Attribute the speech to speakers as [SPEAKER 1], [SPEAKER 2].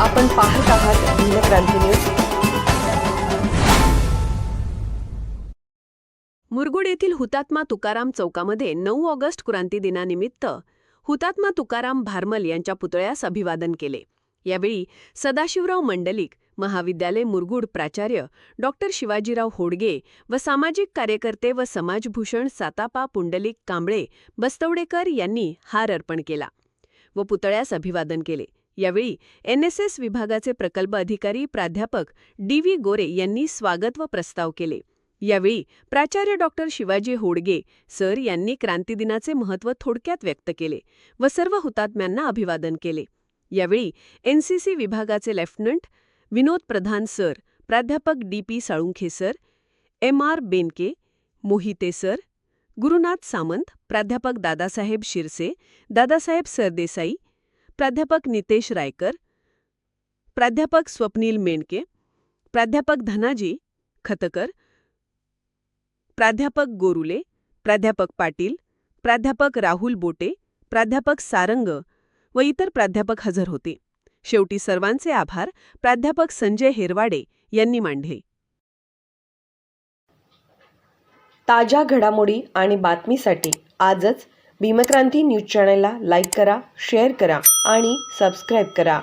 [SPEAKER 1] आपण पाहत आहात भीमक्रांती न्यूज.
[SPEAKER 2] मुरगुड येथील हुतात्मा तुकाराम चौकामध्ये नऊ ऑगस्ट क्रांती दिनानिमित्त हुतात्मा तुकाराम भारमल यांच्या पुतळ्यास अभिवादन केले. यावेळी सदाशिवराव मंडलिक महाविद्यालय मुरगुड प्राचार्य डॉ. शिवाजीराव होडगे व सामाजिक कार्यकर्ते व समाजभूषण सातापा पुंडलिक कांबळे बस्तवडेकर यांनी हार अर्पण केला व पुतळ्यास अभिवादन केले. यावेळी एनएसएस विभागाचे प्रकल्प अधिकारी प्राध्यापक डी व्ही गोरे यांनी स्वागत व प्रस्ताव केले. यावेळी प्राचार्य डॉक्टर शिवाजी होडगे सर यांनी क्रांतिदिनाचे महत्त्व थोडक्यात व्यक्त केले व सर्व हुतात्म्यांना अभिवादन केले. यावेळी एनसीसी विभागाचे लेफ्टनंट विनोद प्रधान सर प्राध्यापक D P Salunkhe sir M R Benke Mohite sir Gurunath Samant प्राध्यापक दादासाहेब शिरसे दादासाहेब सरदेसाई प्राध्यापक नितेश रायकर प्राध्यापक स्वप्नील मेंडके प्राध्यापक धनाजी खतकर प्राध्यापक गोरुले प्राध्यापक पाटील प्राध्यापक राहुल बोटे प्राध्यापक सारंग व इतर प्राध्यापक हजर होते. शेवटी सर्वांचे आभार. प्राध्यापक संजय हेरवाडे यांनी मांडले.
[SPEAKER 1] ताज्या घडामोडी आणि बातमीसाठी आजच भीमक्रांती न्यूज चॅनलला लाईक करा शेअर करा आणि सबस्क्राईब करा.